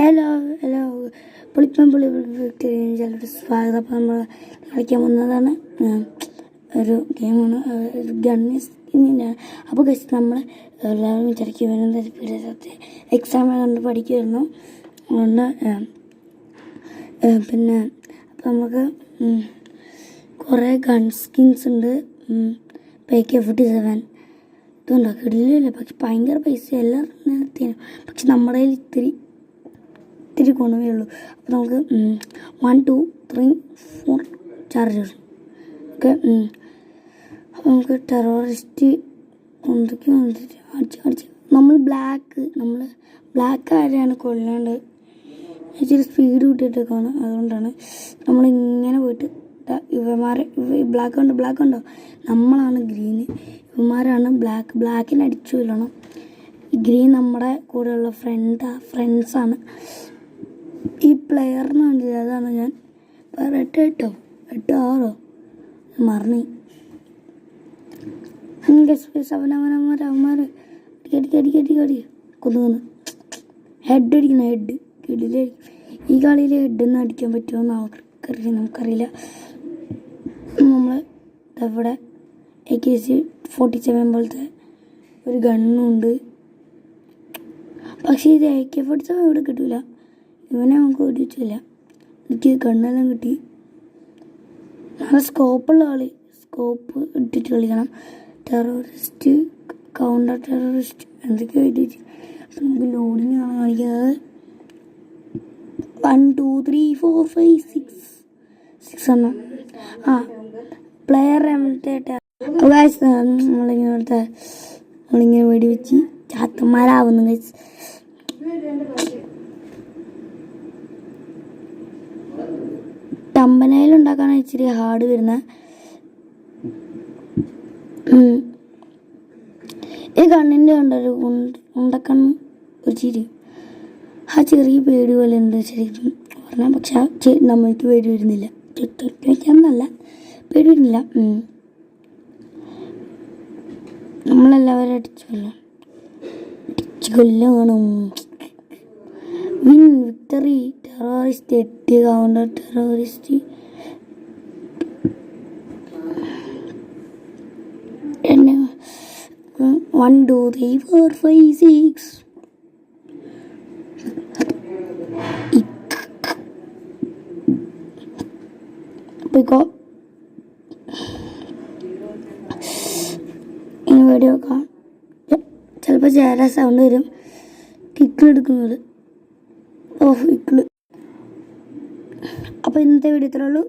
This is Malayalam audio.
Hello hello. പുളിപ്പം പുളി ചിലരുടെ സ്വാഗതം. അപ്പം നമ്മൾ കളിക്കാൻ പോകുന്നതാണ് ഒരു ഗെയിമാണ് ഒരു ഗണ്ണീസ് അപ്പോൾ ഗസ് നമ്മൾ എല്ലാവരും വിചാരിക്കും വരുന്നത് പിടിച്ചത്തെ എക്സാം കണ്ട് പഠിക്കുമായിരുന്നു അതുകൊണ്ട് പിന്നെ അപ്പം നമുക്ക് കുറേ ഗൺ സ്കിൻസ് ഉണ്ട് പേ കെ ഫോർട്ടി സെവൻ ഇതുണ്ടോ? കിടിലില്ല? പക്ഷെ ഭയങ്കര പൈസ എല്ലാവരും പക്ഷെ നമ്മുടെ കയ്യിൽ ഇത്തിരി ഇത്തിരി ഗുണമേ ഉള്ളൂ. അപ്പോൾ നമുക്ക് one two three four charger okay അപ്പോൾ നമുക്ക് ടെററിസ്റ്റ് കൊണ്ടൊക്കെ വന്നിട്ട് അടിച്ച് അടിച്ച് നമ്മൾ ബ്ലാക്ക് നമ്മൾ ബ്ലാക്ക് ആരെയാണ് കൊല്ലാണ്ട്? ഇച്ചിരി സ്പീഡ് കിട്ടിയിട്ടൊക്കെയാണ് അതുകൊണ്ടാണ് നമ്മളിങ്ങനെ പോയിട്ട് ഇവന്മാരെ ബ്ലാക്ക് ഉണ്ട് ബ്ലാക്ക് ഉണ്ടോ നമ്മളാണ് ഗ്രീന് ഇവന്മാരാണ് ബ്ലാക്ക് ബ്ലാക്കിന് അടിച്ചു കൊല്ലണം. ഗ്രീൻ നമ്മുടെ കൂടെയുള്ള ഫ്രണ്ട് ഫ്രണ്ട്സാണ് ഈ പ്ലെയറിന് വേണ്ടിയില്ല അതാണ് ഞാൻ. പറയട്ടെ കേട്ടോ എട്ടോ? ആറോ? മറന്നി. അവനവനവന്മാർ അവന്മാർ അടിക്കടിക്ക് അടിക്കടി അടിക്കടി കൊന്നു കൊന്നു. ഹെഡ് അടിക്കണം ഹെഡ് കിടിലടിക്കും ഈ കളിയിൽ ഹെഡ് ഒന്നും അടിക്കാൻ പറ്റുമോ എന്ന് നമുക്കറിയില്ല. നമ്മൾ ഇവിടെ A K C forty seven പോലത്തെ ഒരു ഗണ്ണുണ്ട് പക്ഷേ ഇത് എ കെ ഫോർട്ടി സെവൻ ഇവിടെ കിട്ടില്ല ഇവനെ നമുക്ക് ഓടിച്ചില്ല എനിക്ക് കണ്ണെല്ലാം കിട്ടി. നല്ല സ്കോപ്പുള്ള കളി സ്കോപ്പ് ഇട്ടിട്ട് കളിക്കണം. ടെററിസ്റ്റ് കൗണ്ടർ ടെററിസ്റ്റ് എന്തൊക്കെയോ ഇട്ടിട്ട് അപ്പം നമുക്ക് ലോഡിങ് ആണ് കാണിക്കുന്നത് one two three four five six six എണ്ണം. ആ പ്ലെയർ മറ്റേ ഗൈസ് നമ്മളിങ്ങനെ വെടി വെച്ച് ചാത്തന്മാരാവുന്നു ഗൈസ് ടമ്പനയിൽ ഉണ്ടാക്കാൻ ഇച്ചിരി ഹാർഡ് വരുന്ന. ഈ കണ്ണിന്റെ ഉണ്ടൊരു ഉണ്ടക്കണ്ണ് ഒരു ചിരി ആ ചെറിയ പേടി പോലെ ഉണ്ട് ശരിക്കും. പറഞ്ഞാൽ പക്ഷെ ആ നമ്മൾക്ക് പേടി വരുന്നില്ല. വയ്ക്കാമെന്നല്ല പേടി വരുന്നില്ല. നമ്മളെല്ലാവരും അടിച്ചു കൊല്ലാം അടിച്ചു കൊല്ലണം ടെററിസ്റ്റ് എട്ട് കൗണ്ടർ ടെററിസ്റ്റ് എന്നെ one two three four five six പോയിക്കോ ഇനി വീഡിയോ കാണാം. ചിലപ്പോൾ ചേരാ സൗണ്ട് വരും. കിക്കിളെടുക്കുന്നത് ഓ കിക്കിൾ അപ്പോൾ ഇന്നത്തെ വീഡിയോ ഇത്രേ ഉള്ളൂ.